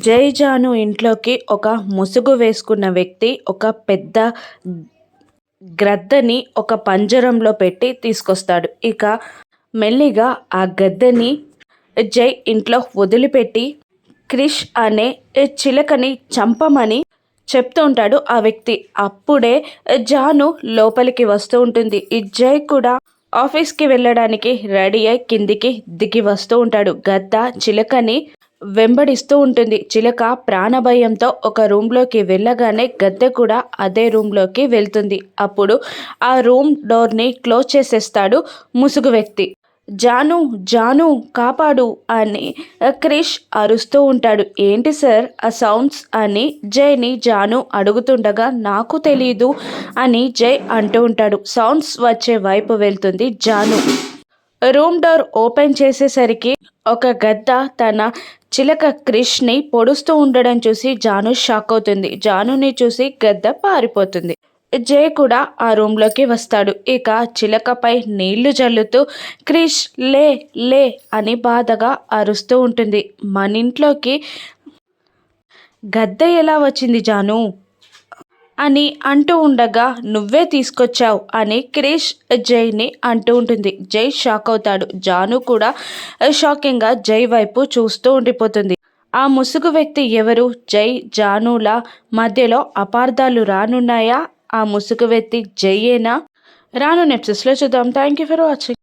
జై జాను ఇంట్లోకి ఒక ముసుగు వేసుకున్న వ్యక్తి ఒక పెద్ద గ్రద్దని ఒక పంజరంలో పెట్టి తీసుకొస్తాడు. ఇక మెల్లిగా ఆ గద్దెని జై ఇంట్లో వదిలిపెట్టి క్రిష్ అనే చిలకని చంపమని చెప్తూ ఉంటాడు ఆ వ్యక్తి. అప్పుడే జాను లోపలికి వస్తూ ఉంటుంది. ఈ జై కూడా ఆఫీస్కి వెళ్ళడానికి రెడీ అయి కిందికి దిగి వస్తూ ఉంటాడు. గద్ద చిలకని వెంబడిస్తూ ఉంటుంది. చిలక ప్రాణభయంతో ఒక రూమ్లోకి వెళ్ళగానే గద్దె కూడా అదే రూమ్లోకి వెళ్తుంది. అప్పుడు ఆ రూమ్ డోర్ని క్లోజ్ చేసేస్తాడు ముసుగు వ్యక్తి. జాను జాను కాపాడు అని క్రిష్ అరుస్తూ ఉంటాడు. ఏంటి సార్ ఆ సౌండ్స్ అని జైని జాను అడుగుతుండగా నాకు తెలీదు అని జై అంటూ ఉంటాడు. సౌండ్స్ వచ్చే వైపు వెళ్తుంది జాను. రూమ్ డోర్ ఓపెన్ చేసేసరికి ఒక గద్ద తన చిలక క్రిష్ని పొడుస్తూ ఉండడం చూసి జాను షాక్ అవుతుంది. జానుని చూసి గద్ద పారిపోతుంది. జై కూడా ఆ రూమ్లోకి వస్తాడు. ఇక చిలకపై నీళ్ళు జల్లుతూ క్రిష్ లే లే అని బాధగా అరుస్తూ ఉంటుంది. మన ఇంట్లోకి గద్ద ఎలా వచ్చింది జాను? అని అంటూ ఉండగా నువ్వే తీసుకొచ్చావు అని క్రిష్ జైని అంటూ ఉంటుంది. జై షాక్ అవుతాడు. జాను కూడా షాకింగ్గా జై వైపు చూస్తూ ఉండిపోతుంది. ఆ ముసుగు వ్యక్తి ఎవరు? జై జానుల మధ్యలో అపార్థాలు రానున్నాయా? ఆ ముసుగు వ్యక్తి జయ్యేనా రాను నెప్సెస్లో చూద్దాం. Thank you for watching.